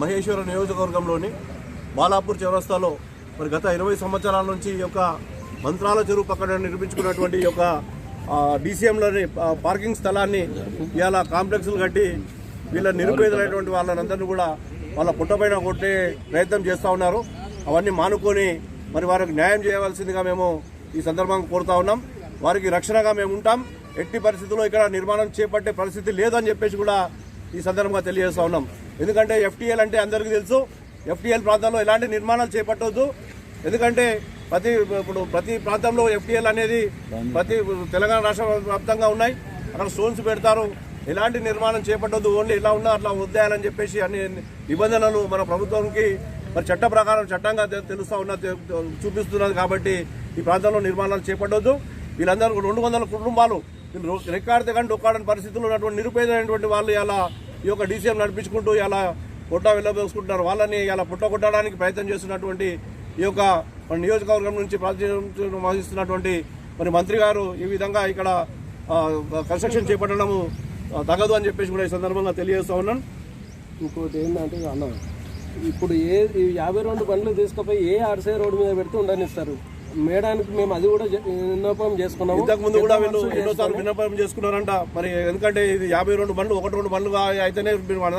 మహేశ్వర నియోజకవర్గంలోని బాలాపూర్ చౌరస్తాలో మరి గత ఇరవై సంవత్సరాల నుంచి ఈ యొక్క మంత్రాల చెరువు పక్కన నిర్మించుకున్నటువంటి ఈ యొక్క డీసీఎంలోని పార్కింగ్ స్థలాన్ని ఇలా కాంప్లెక్స్లు కట్టి వీళ్ళ నిరుపేదలైనటువంటి వాళ్ళనందరినీ కూడా వాళ్ళ పుట్టపైన కొట్టే ప్రయత్నం చేస్తూ ఉన్నారు. అవన్నీ మానుకొని మరి వారికి న్యాయం చేయవలసిందిగా మేము ఈ సందర్భంగా కోరుతా ఉన్నాం. వారికి రక్షణగా మేము ఉంటాం. ఎట్టి పరిస్థితుల్లో ఇక్కడ నిర్మాణం చేపట్టే పరిస్థితి లేదని చెప్పేసి కూడా ఈ సందర్భంగా తెలియజేస్తా ఉన్నాం. ఎందుకంటే ఎఫ్టీఎల్ అంటే అందరికీ తెలుసు. ఎఫ్టీఎల్ ప్రాంతాల్లో ఎలాంటి నిర్మాణాలు చేపట్టవద్దు ఎందుకంటే ప్రతి ఇప్పుడు ప్రతి ప్రాంతంలో ఎఫ్టీఎల్ అనేది ప్రతి తెలంగాణ రాష్ట్ర వ్యాప్తంగా ఉన్నాయి. అక్కడ స్టోన్స్ పెడతారు. ఎలాంటి నిర్మాణం చేపట్టద్దు. ఓన్లీ ఇలా ఉన్నా అట్లా వద్దేయాలని చెప్పేసి అన్ని నిబంధనలు మన ప్రభుత్వానికి మరి చట్ట ప్రకారం చట్టంగా తెలుస్తూ తెలుస్తా ఉన్న చూపిస్తున్నది కాబట్టి ఈ ప్రాంతంలో నిర్మాణాలు చేపట్టద్దు. వీళ్ళందరూ రెండు వందల కుటుంబాలు. వీళ్ళు రో- కానీ డొక్కాడని పరిస్థితుల్లో ఉన్నటువంటి నిరుపేదైనటువంటి వాళ్ళు ఇలా ఈ యొక్క డీసీఎం నడిపించుకుంటూ ఇలా పుట్ట వెళ్ళబోసుకుంటున్నారు. వాళ్ళని ఇలా పుట్ట కొట్టడానికి ప్రయత్నం చేస్తున్నటువంటి ఈ యొక్క మన నియోజకవర్గం నుంచి ప్రాతినిధ్యం వహిస్తున్నటువంటి మరి మంత్రి గారు ఈ విధంగా ఇక్కడ కన్స్ట్రక్షన్ చేపట్టడము తగదు అని చెప్పేసి కూడా ఈ సందర్భంగా తెలియజేస్తా ఉన్నాను ఇంకోటి ఏంటంటే అన్న ఇప్పుడు ఏ ఈ యాభై రెండు బండ్లు తీసుకుపోయి ఏ ఆర్సే రోడ్డు మీద పెడితే ఉండనిస్తారు. మేడానికి మేము అది కూడా విన్నపం చేసుకున్నాము. ఇంతకు ముందు కూడా వీళ్ళు ఎన్నోసార్లు విన్నపం చేసుకున్నారంట. మరి ఎందుకంటే ఇది యాభై రెండు బండ్లు ఒకటి రెండు బండ్లు అయితేనే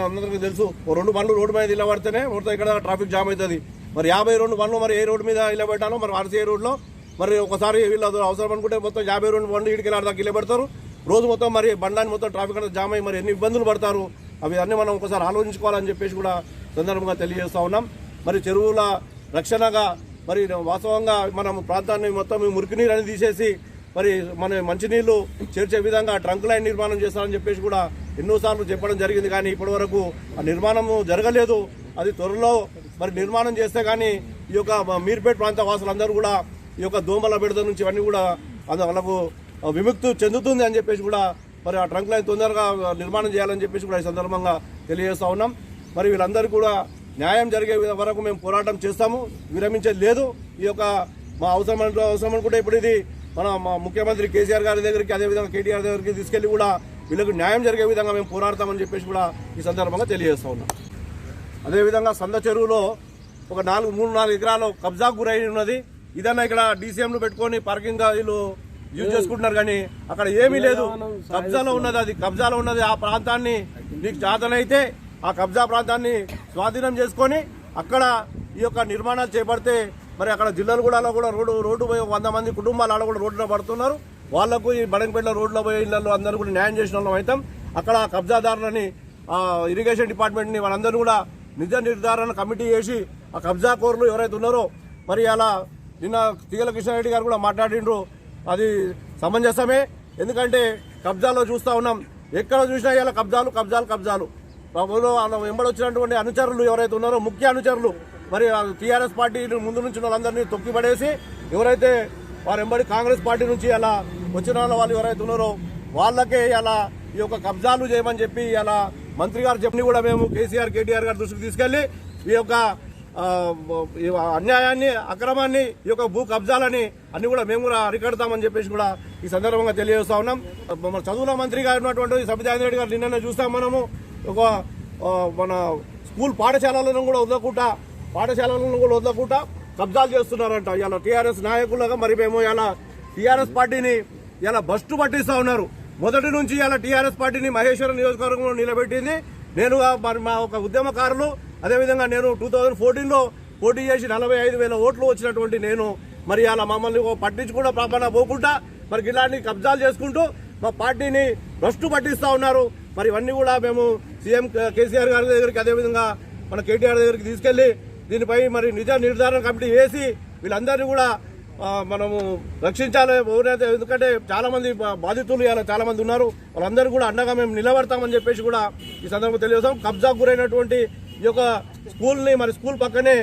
అందరికీ తెలుసు. రెండు బండ్లు రోడ్డు మీద నిలబడితేనే మొత్తం ఇక్కడ ట్రాఫిక్ జామ్ అవుతుంది. మరి యాభై రెండు బండ్లు మరి ఏ రోడ్డు మీద నిలబెట్టాలో మరి ఆర్సీఐ రోడ్లో మరి ఒకసారి వీళ్ళు అవసరం అనుకుంటే మొత్తం యాభై రెండు బండ్లు ఇడికి దాకా నిలబెడతారు. రోజు మొత్తం మరి బండ్లాన్ని మొత్తం ట్రాఫిక్ అంతా జామ్ అయ్యి మరి ఎన్ని ఇబ్బందులు పడతారు అవి అన్నీ మనం ఒకసారి ఆలోచించుకోవాలని చెప్పేసి కూడా సందర్భంగా తెలియజేస్తా ఉన్నాం. మరి చెరువుల రక్షణగా మరి వాస్తవంగా మనం ప్రాంతాన్ని మొత్తం మురికి నీరు అని తీసేసి మరి మన మంచినీళ్ళు చేర్చే విధంగా ట్రంక్ లైన్ నిర్మాణం చేస్తారని చెప్పేసి కూడా ఎన్నోసార్లు చెప్పడం జరిగింది. కానీ ఇప్పటి వరకు ఆ నిర్మాణము జరగలేదు. అది త్వరలో మరి నిర్మాణం చేస్తే కానీ ఈ యొక్క మీర్పేట్ ప్రాంత వాసులందరూ కూడా ఈ యొక్క దోమల బిడత నుంచి ఇవన్నీ కూడా అది వాళ్ళకు విముక్తి చెందుతుంది అని చెప్పేసి కూడా మరి ఆ ట్రంక్ లైన్ తొందరగా నిర్మాణం చేయాలని చెప్పేసి కూడా ఈ సందర్భంగా తెలియజేస్తా ఉన్నాం. మరి వీళ్ళందరూ కూడా న్యాయం జరిగే వరకు మేము పోరాటం చేస్తాము. విరమించేది లేదు. ఈ యొక్క మా అవసరం అవసరం అనుకుంటే ఇప్పుడు ఇది మన మా ముఖ్యమంత్రి కేసీఆర్ గారి దగ్గరికి అదేవిధంగా కేటీఆర్ దగ్గరికి తీసుకెళ్ళి కూడా వీళ్ళకు న్యాయం జరిగే విధంగా మేము పోరాడతామని చెప్పేసి కూడా ఈ సందర్భంగా తెలియజేస్తా ఉన్నాం. అదేవిధంగా సంద చెరువులో ఒక నాలుగు మూడు నాలుగు ఎకరాలు కబ్జాకు గురై ఉన్నది. ఇదన్నా ఇక్కడ డీసీఎంలు పెట్టుకొని పార్కింగ్ వీళ్ళు యూజ్ చేసుకుంటున్నారు కానీ అక్కడ ఏమీ లేదు. కబ్జాలో ఉన్నది అది. కబ్జాలో ఉన్నది ఆ ప్రాంతాన్ని మీకు చేతనైతే ఆ కబ్జా ప్రాంతాన్ని స్వాధీనం చేసుకొని అక్కడ ఈ యొక్క నిర్మాణాలు చేపడితే మరి అక్కడ జిల్లాలు కూడా కూడా రోడ్డు రోడ్డు పోయి వంద మంది కుటుంబాలు ఆడ కూడా రోడ్డులో పడుతున్నారు. వాళ్ళకు ఈ బడంపేటలో రోడ్లో పోయే ఇళ్ళలో అందరూ కూడా న్యాయం చేసిన వాళ్ళం అవుతాం. అక్కడ కబ్జాదారులని ఇరిగేషన్ డిపార్ట్మెంట్ని వాళ్ళందరూ కూడా నిజ నిర్ధారణ కమిటీ చేసి ఆ కబ్జా కోర్లు ఎవరైతే ఉన్నారో మరి అలా నిన్న తీగల కృష్ణారెడ్డి గారు కూడా మాట్లాడిండ్రు. అది సమంజసమే. ఎందుకంటే కబ్జాలో చూస్తా ఉన్నాం. ఎక్కడ చూసినా ఇలా కబ్జాలు కబ్జాలు కబ్జాలు. బాబులో వెంబడి వచ్చినటువంటి అనుచరులు ఎవరైతే ఉన్నారో ముఖ్య అనుచరులు మరి టీఆర్ఎస్ పార్టీ ముందు నుంచి వాళ్ళందరినీ తొక్కిపడేసి ఎవరైతే వారు వెంబడి కాంగ్రెస్ పార్టీ నుంచి అలా వచ్చిన వాళ్ళు ఎవరైతే ఉన్నారో వాళ్ళకే అలా ఈ యొక్క కబ్జాలు చేయమని చెప్పి అలా మంత్రి గారు చెప్పిన కూడా మేము కేసీఆర్ కేటీఆర్ గారి దృష్టికి తీసుకెళ్ళి ఈ యొక్క ఈ అన్యాయాన్ని అక్రమాన్ని ఈ యొక్క భూ కబ్జాలని అన్ని కూడా మేము కూడా అరికడతామని చెప్పేసి కూడా ఈ సందర్భంగా తెలియజేస్తా ఉన్నాం. మన చదువుల మంత్రి గారు ఉన్నటువంటి సబితాంద్ర రెడ్డి గారు నిన్న చూస్తాం మనము. ఒక మన స్కూల్ పాఠశాలలను కూడా వదలకుండా పాఠశాలలను కూడా వదలకుండా కబ్జాలు చేస్తున్నారంట. ఇలా టీఆర్ఎస్ నాయకులుగా మరి మేము ఇలా టీఆర్ఎస్ పార్టీని ఇలా బస్టు పట్టిస్తా ఉన్నారు. మొదటి నుంచి ఇలా టీఆర్ఎస్ పార్టీని మహేశ్వరం నియోజకవర్గంలో నిలబెట్టింది. నేను మరి మా ఒక ఉద్యమకారులు అదేవిధంగా నేను టూ థౌజండ్ ఫోర్టీన్లో పోటీ చేసి నలభై ఐదు వేల ఓట్లు వచ్చినటువంటి నేను మరి అలా మమ్మల్ని ఓ పట్టించుకుంటూ పాపన పోకుండా మరి ఇలాంటి కబ్జాలు చేసుకుంటూ మా పార్టీని భ్రష్టు పట్టిస్తా ఉన్నారు. మరి ఇవన్నీ కూడా మేము సీఎం కేసీఆర్ గారి దగ్గరికి అదేవిధంగా మన కేటీఆర్ దగ్గరికి తీసుకెళ్ళి దీనిపై మరి నిజ నిర్ధారణ కమిటీ వేసి వీళ్ళందరినీ కూడా మనము రక్షించాలి. ఎవరైతే ఎందుకంటే చాలా మంది బాధితులు ఇలా చాలా మంది ఉన్నారు. వాళ్ళందరూ కూడా అండగా మేము నిలబడతామని చెప్పేసి కూడా ఈ సందర్భంగా తెలియజేస్తాం. కబ్జాకు గురైనటువంటి ఈ యొక్క స్కూల్ని మరి స్కూల్ పక్కనే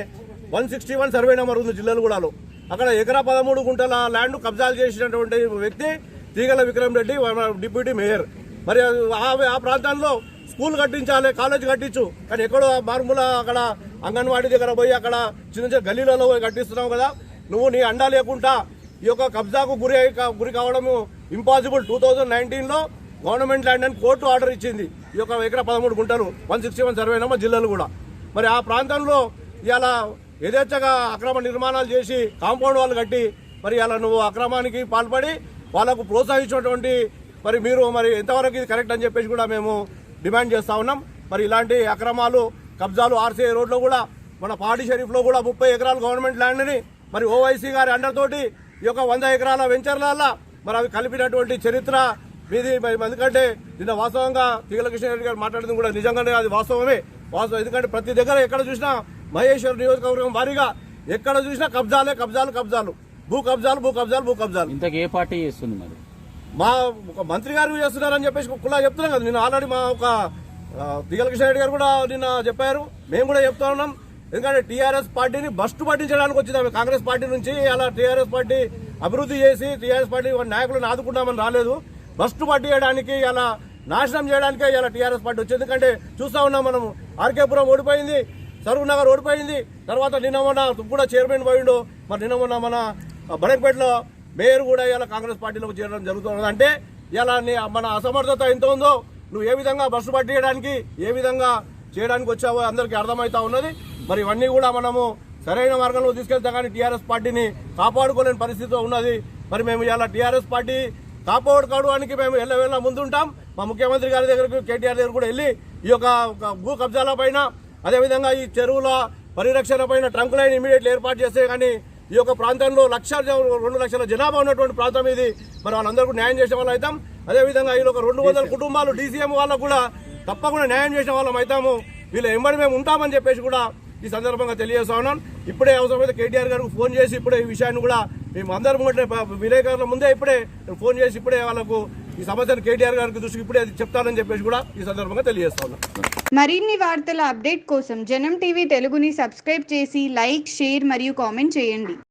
one sixty one survey number ఉంది జిల్లాలగూడలో అక్కడ ఎకరా పదమూడు గుంటల ల్యాండ్ కబ్జాలు చేసినటువంటి వ్యక్తి తీగల విక్రమ్ రెడ్డి డిప్యూటీ మేయర్. మరి ఆ ఆ ప్రాంతాల్లో స్కూల్ కట్టించాలి కాలేజ్ కట్టించు. కానీ ఎక్కడో మారుమూల అక్కడ అంగన్వాడీ దగ్గర పోయి అక్కడ చిన్న చిన్న గల్లీలలో పోయి కట్టిస్తున్నావు కదా. నువ్వు నీ అండా లేకుండా ఈ యొక్క కబ్జాకు గురి అయి- గురి కావడము ఇంపాసిబుల్ టూ థౌజండ్ నైన్టీన్లో గవర్నమెంట్ ల్యాండ్ అని కోర్టు ఆర్డర్ ఇచ్చింది. ఈ యొక్క ఎకరా పదమూడు గుంటలు one sixty one survey number జిల్లాలు కూడా. మరి ఆ ప్రాంతంలో ఇలా యథేచ్ఛగా అక్రమ నిర్మాణాలు చేసి కాంపౌండ్ వాళ్ళు కట్టి మరి అలా నువ్వు అక్రమానికి పాల్పడి వాళ్ళకు ప్రోత్సహించినటువంటి మరి మీరు మరి ఎంతవరకు ఇది కరెక్ట్ అని చెప్పేసి కూడా మేము డిమాండ్ చేస్తా ఉన్నాం. మరి ఇలాంటి అక్రమాలు కబ్జాలు ఆర్సీఐ రోడ్లో కూడా మన పాడి షరీఫ్లో కూడా ముప్పై ఎకరాల గవర్నమెంట్ ల్యాండ్ని మరి ఓవైసీ గారి అండర్తోటి ఈ యొక్క వంద ఎకరాల వెంచర్లలో మరి అవి కలిపినటువంటి చరిత్ర మీది మరి ఎందుకంటే నిన్న వాస్తవంగా తీగలకృష్ణ రెడ్డి గారు మాట్లాడింది కూడా నిజంగానే అది వాస్తవమే. వాస్తవం ఎందుకంటే ప్రతి దగ్గర ఎక్కడ చూసినా మహేశ్వర్ నియోజకవర్గం వారీగా ఎక్కడ చూసినా కబ్జాలే కబ్జాలు కబ్జాలు. భూ కబ్జాలు భూ కబ్జాలు భూ కబ్జాలు. ఇంతకు ఏ పార్టీ చేస్తుంది మరి? మా ఒక మంత్రి గారు చేస్తున్నారని చెప్పేసి కులా చెప్తున్నాం కదా. నేను ఆల్రెడీ మా ఒక దిగల కృష్ణ రెడ్డి గారు కూడా నిన్న చెప్పారు. మేము కూడా చెప్తా ఉన్నాం. ఎందుకంటే టీఆర్ఎస్ పార్టీని బస్టు పట్టించడానికి వచ్చింది కాంగ్రెస్ పార్టీ నుంచి అలా టీఆర్ఎస్ పార్టీ అభివృద్ధి చేసి టీఆర్ఎస్ పార్టీ నాయకులను ఆదుకుంటామని రాలేదు. బస్టు పట్టించడానికి అలా నాశనం చేయడానికే ఇలా టీఆర్ఎస్ పార్టీ వచ్చింది. ఎందుకంటే చూస్తా ఉన్నాం మనం ఆర్కేపురం ఓడిపోయింది సరూర్ నగర్ ఓడిపోయింది. తర్వాత నిన్న మొన్న కూడా చైర్మన్ పోయిండు. మరి నిన్న మొన్న మన బడక్పేటలో మేయర్ కూడా ఇలా కాంగ్రెస్ పార్టీలోకి చేరడం జరుగుతున్నది. అంటే ఇలా నీ మన అసమర్థత ఎంత ఉందో నువ్వు ఏ విధంగా బస్సు పట్టేయడానికి ఏ విధంగా చేయడానికి వచ్చావో అందరికీ అర్థమవుతా ఉన్నది. మరి ఇవన్నీ కూడా మనము సరైన మార్గంలో తీసుకెళ్తా కానీ టీఆర్ఎస్ పార్టీని కాపాడుకోలేని పరిస్థితిలో ఉన్నది. మరి మేము ఇలా టీఆర్ఎస్ పార్టీ కాపాడుకోవడానికి మేము ఎల్లవేళ ముందుంటాం. మా ముఖ్యమంత్రి గారి దగ్గరకు కేటీఆర్ దగ్గర కూడా వెళ్ళి ఈ యొక్క భూ కబ్జాల పైన అదేవిధంగా ఈ చెరువుల పరిరక్షణ పైన ట్రంక్ లైన్ ఇమీడియట్లీ ఏర్పాటు చేస్తే కానీ ఈ యొక్క ప్రాంతంలో లక్ష రెండు లక్షల జనాభా ఉన్నటువంటి ప్రాంతం ఇది. మరి వాళ్ళందరూ న్యాయం చేసే వాళ్ళు అవుతాం అదేవిధంగా ఈ యొక్క రెండు వందల కుటుంబాలు డీసీఎం వాళ్ళకు కూడా తప్పకుండా న్యాయం చేసే వాళ్ళం అవుతాము వీళ్ళ ఎంబడి మేము ఉంటామని చెప్పేసి కూడా ఈ సందర్భంగా తెలియజేస్తా ఉన్నాం. ఇప్పుడే అవసరమైతే కేటీఆర్ గారికి ఫోన్ చేసి ఇప్పుడే ఈ విషయాన్ని కూడా మేము అందరం కూడా విలేకరుల ముందే ఇప్పుడే ఫోన్ చేసి ఇప్పుడే వాళ్ళకు ఈ సమస్యను కేటీఆర్ గారికి దృష్టికి ఇప్పుడే చెప్తానని చెప్పేసి కూడా ఈ సందర్భంగా తెలియజేస్తా మరిన్ని వార్తల అప్డేట్ కోసం జనం టీవీ తెలుగుని సబ్స్క్రైబ్ చేసి లైక్ షేర్ మరియు కామెంట్ చేయండి.